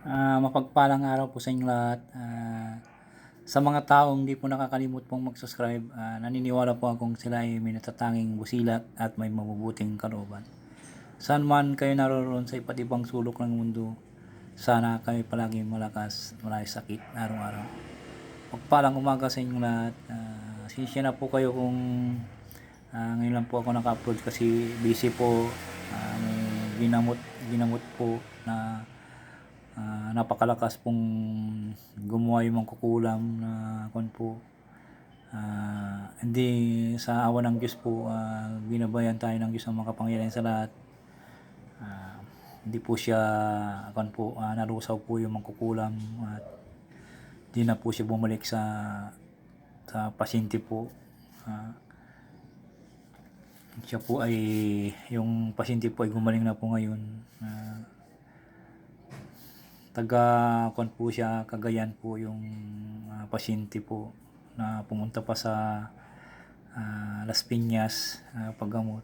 Ah, mapagpalang araw po sa inyo lahat. Ah, sa mga taong hindi po nakakalimot pong mag-subscribe, ah, naniniwala po akong sila ay may natatanging busilak at may mabubuting kalooban. Saan man kayo naroon sa iba't ibang sulok ng mundo, sana kayo palagi malakas, malay sakit araw-araw. Pagpalang umaga sa inyo lahat. Uh, sinsya na po kayo kung ah, ngayon lang po ako naka-upload kasi busy po. Ah, may ginamot, ginamot po na Ah, napakalakas pong gumawa yung mga kukulam na kon po. Ah, hindi sa awa ng Diyos po ah, binabayan tayo ng Diyos ang makapangyarihan sa lahat. Ah, hindi po siya kon po ah, narusaw po yung mga kukulam at di na po siya bumalik sa sa pasyente po. Ah, siya po ay yung pasyente po ay gumaling na po ngayon. Ah, taga kon po siya Cagayan po yung ah, pasyente po na pumunta pa sa ah, Las Piñas ah, paggamot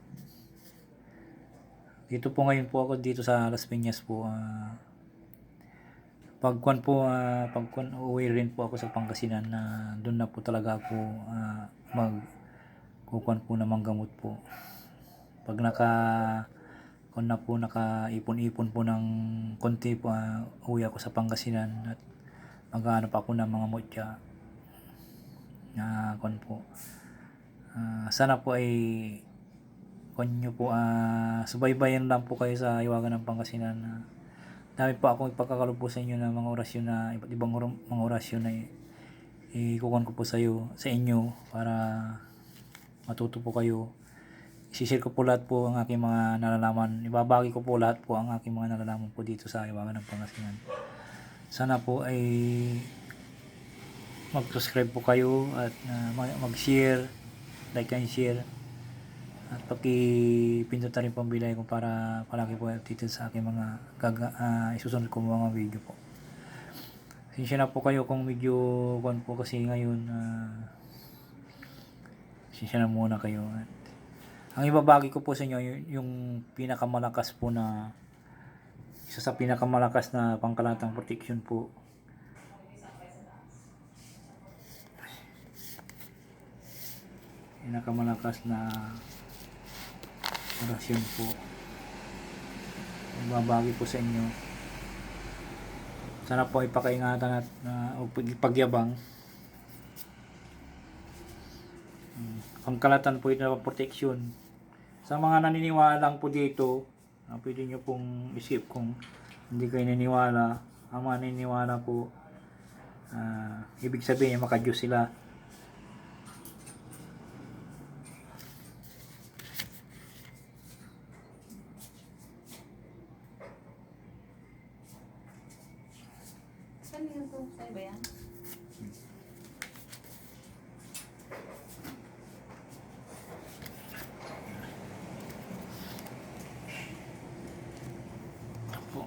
dito po ngayon po ako dito sa Las Piñas po ah, pag kwan po ah, pag kwan uuwi rin po ako sa Pangasinan na doon na po talaga ako ah, mag kukuan po ng manggamot po. Pag naka kung na po nakaipon-ipon po ng konti po, uh, uwi ako sa Pangasinan at maghanap ako ng mga mutya na kon po. Ah, sana po ay kon nyo po uh, subaybayan lang po kayo sa iwagan ng Pangasinan na dami po akong ipagkakalog po sa inyo ng mga orasyon na iba't ibang or- mga orasyon na i- ikukuhan ko po sa iyo sa inyo para matuto po kayo Isishare ko po lahat po ang aking mga nalalaman. Ibabagi ko po lahat po ang aking mga nalalaman po dito sa Iwagan ng Pangasinan. Sana po ay mag-subscribe po kayo at uh, mag- mag-share, like and share. At paki-pindot na rin po ang bilay ko para palagi po updated sa aking mga gaga, uh, isusunod ko mga video po. Sinsya na po kayo kung medyo kwan po kasi ngayon uh, sinsya na muna kayo. At ang ibabagi ko po sa inyo yung, yung pinakamalakas po na isa sa pinakamalakas na pangkalatang protection po. Pinakamalakas na orasyon po. Ibabagi po sa inyo. Sana po ipakaingatan at uh, pagyabang. Hmm. Pangkalatan po ito na protection sa mga naniniwala po dito, uh, pwede nyo pong isip kung hindi kayo naniniwala. Ang mga naniniwala po, uh, ibig sabihin makadiyos sila. Saan yun to? Saan ba yan? po.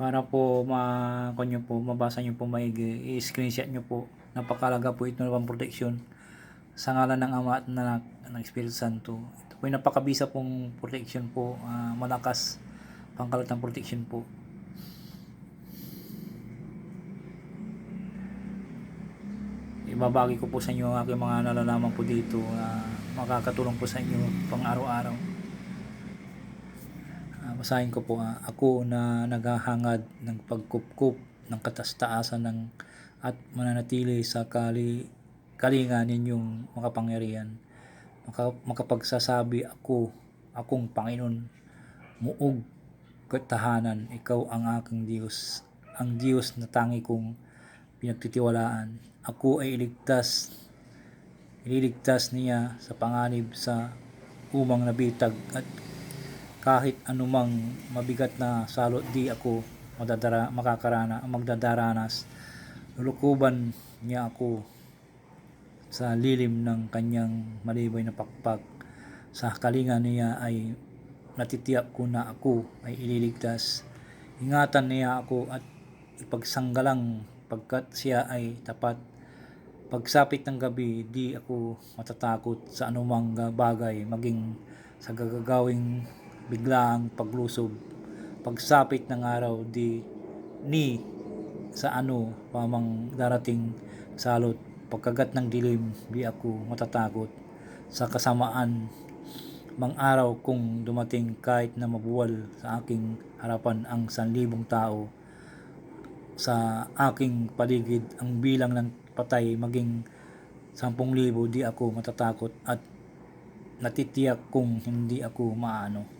Para po ma kunyo po mabasa niyo po maigi i-screenshot niyo po. Napakalaga po ito ng protection sa ngalan ng Ama at ng Anak ng Espiritu Santo. Ito po yung napakabisa pong protection po ah, malakas pangkalatang protection po. Ibabagi ko po sa inyo ang aking mga nalalaman po dito na makakatulong po sa inyo pang araw-araw Ah, basahin ko po ah, ako na naghahangad ng pagkupkup ng katastaasan ng at mananatili sa kali kalinga ninyong makapangyarihan. Maka, makapagsasabi ako akong Panginoon muog katahanan. Ikaw ang aking Diyos ang Diyos na tangi kong pinagtitiwalaan. Ako ay iligtas ililigtas niya sa panganib sa umang nabitag at kahit anumang mabigat na salot di ako madadara, makakarana, magdadaranas. Lulukuban niya ako sa lilim ng kanyang malibay na pakpak. Sa kalinga niya ay natitiyak ko na ako ay ililigtas. Ingatan niya ako at ipagsanggalang pagkat siya ay tapat. Pagsapit ng gabi, di ako matatakot sa anumang bagay, maging sa gagawing biglaang paglusob. Pagsapit ng araw, di ni sa ano pamang darating salot. Pagkagat ng dilim, di ako matatakot sa kasamaan mang araw kung dumating kahit na mabuwal sa aking harapan ang sanlibong tao sa aking paligid ang bilang ng patay maging sampung libo di ako matatakot at natitiyak kung hindi ako maano.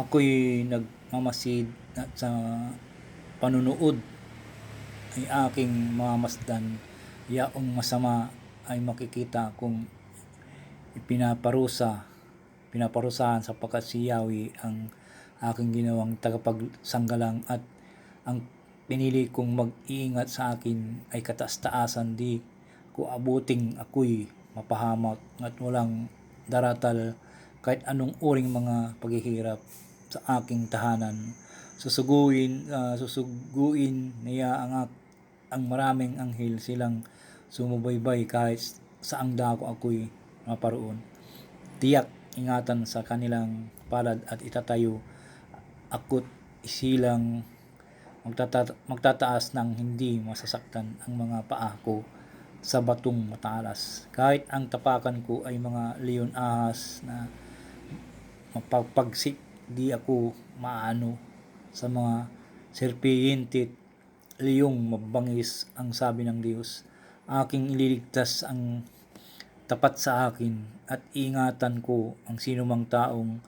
Ako'y nagmamasid at sa panunood ay aking mamasdan yaong masama ay makikita kung ipinaparusa pinaparusahan sapagkat si ang aking ginawang tagapagsanggalang at ang pinili kong mag-iingat sa akin ay kataas-taasan. Di ko abuting ako'y mapahamak at walang daratal kahit anong uring mga paghihirap sa aking tahanan. Susuguin ah, susuguin niya ang ang maraming anghel silang sumubaybay kahit saang dako ako'y maparoon. Tiyak ingatan sa kanilang palad at itatayo. Ako't isilang magtata- magtataas ng hindi masasaktan ang mga paa ko sa batong matalas. Kahit ang tapakan ko ay mga leon ahas na mapagpagsik di ako maano sa mga serpiyente liyong mabangis ang sabi ng Diyos. Aking ililigtas ang tapat sa akin at ingatan ko ang sinumang taong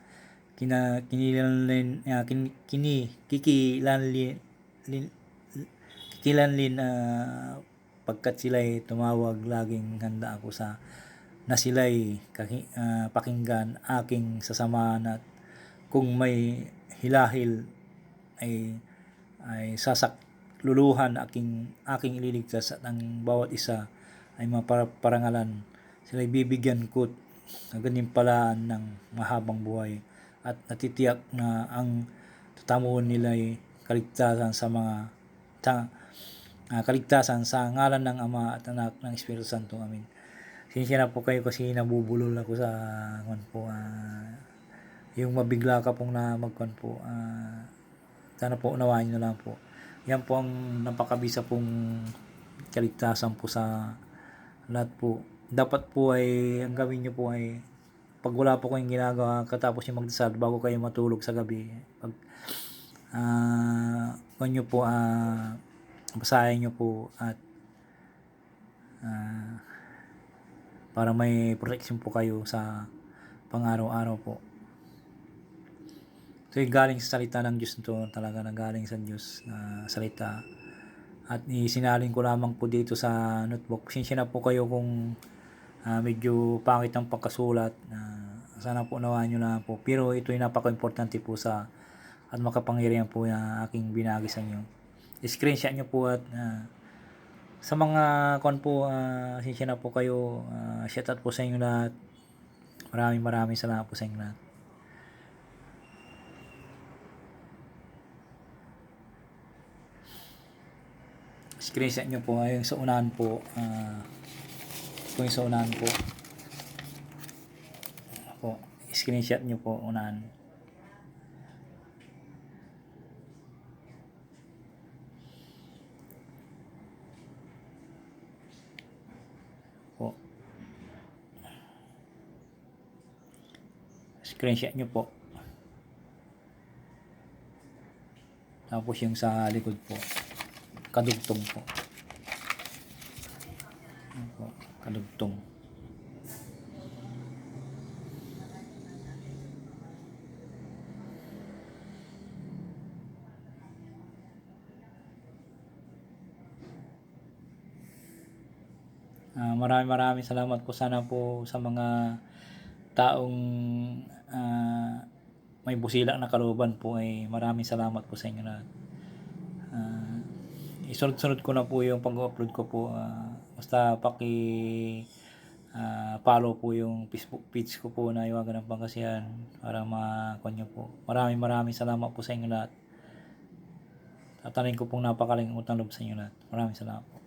kina kinilanlin uh, kin, kini kikilanlin lin, kikilanlin ah, pagkat sila'y tumawag laging handa ako sa na sila'y kaki, ah, pakinggan aking sasamahan at kung may hilahil ay ay sasak luluhan aking aking ililigtas at ang bawat isa ay maparangalan sila'y bibigyan ko ng ganimpalaan ng mahabang buhay at natitiyak na ang tatamuhan nila ay kaligtasan sa mga ta, ah, kaligtasan sa ngalan ng Ama at Anak ng Espiritu Santo. Amin. Sinsya na po kayo kasi nabubulol ako sa kwan po. ah, yung mabigla ka pong na magkwan po. ah, sana po unawain nyo lang po. Yan po ang napakabisa pong kaligtasan po sa lahat po. Dapat po ay, ang gawin nyo po ay, pag wala po kayong ginagawa, katapos yung magdasal, bago kayo matulog sa gabi, pag, uh, nyo po, ah, basahin nyo po at, ah, para may protection po kayo sa pang-araw-araw po. So, yung galing sa salita ng Diyos nito, talaga na galing sa Diyos na salita. At isinalin ko lamang po dito sa notebook. Sinsya na po kayo kung ah, medyo pangit ang pagkasulat. Ah, sana po nawaan nyo lang po. Pero ito yung napaka-importante po sa at makapangyarihan po na aking binagi sa inyo. I-screenshot nyo po at ah, sa mga kon po, uh, sinsya na po kayo. Uh, shout out po sa inyo lahat. Maraming maraming salamat po sa inyo lahat. Screenshot nyo po yung sa unahan po uh, yung sa unahan po. Po screenshot nyo po unahan. Po. Screenshot nyo po. Tapos yung sa likod po kadugtong po. po kadugtong. Uh, maraming maraming salamat po sana po sa mga taong uh, may busila na kaluban po ay eh, maraming salamat po sa inyo lahat. Isunod-sunod ko na po yung pag-upload ko po. Ah, basta paki ah, follow po yung Facebook page ko po na Iwagan ng Pangasinan para makuha nyo po. Maraming maraming salamat po sa inyo lahat. Tatanin ko pong napakaling utang loob sa inyo lahat. Maraming salamat po.